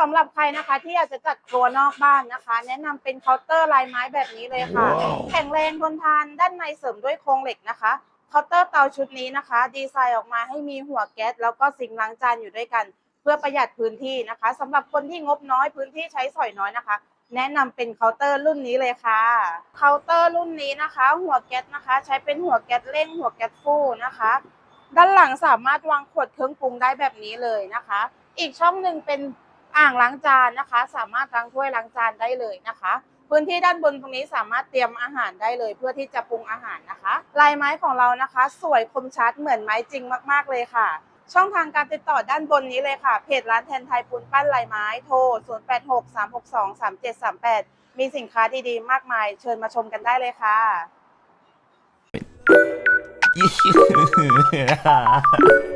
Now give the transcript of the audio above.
สำหรับใครนะคะที่อยากจะจัดครัวนอกบ้านนะคะ แนะนำเป็นเคาน์เตอร์ลายไม้แบบนี้เลยค่ะ ว้าว แข็งแรงทนทานด้านในเสริมด้วยโครงเหล็กนะคะเคาน์เตอร์เตาชุดนี้นะคะ ดีไซน์ออกมาให้มีหัวแก๊สแล้วก็ซิงค์ล้างจานอยู่ด้วยกัน เพื่อประหยัดพื้นที่นะคะสำหรับคนที่งบน้อยพื้นที่ใช้สอยน้อยนะคะ แนะนำเป็นเคาน์เตอร์รุ่นนี้เลยค่ะเคาน์เตอร์รุ่นนี้นะคะ หัวแก๊สนะคะ ใช้เป็นหัวแก๊สเร่งหัวแก๊สฟู่นะคะ ด้านหลังสามารถวางขวดเครื่องปรุงได้แบบนี้เลยนะคะ อีกช่องหนึ่งเป็น อ่างล้างจานนะคะ สามารถล้างถ้วยล้างจานได้เลยนะคะ พื้นที่ด้านบนตรงนี้สามารถเตรียมอาหารได้เลย เพื่อที่จะปรุงอาหารนะคะ ลายไม้ของเรานะคะ สวยคมชัดเหมือนไม้จริงมากๆเลยค่ะ ช่องทางการติดต่อด้านบนนี้เลยค่ะ เพจร้านแทนไทยปูนปั้นลายไม้โทร 0863623738 มีสินค้าดีๆ มากมาย เชิญมาชมกันได้เลยค่ะ Yeah.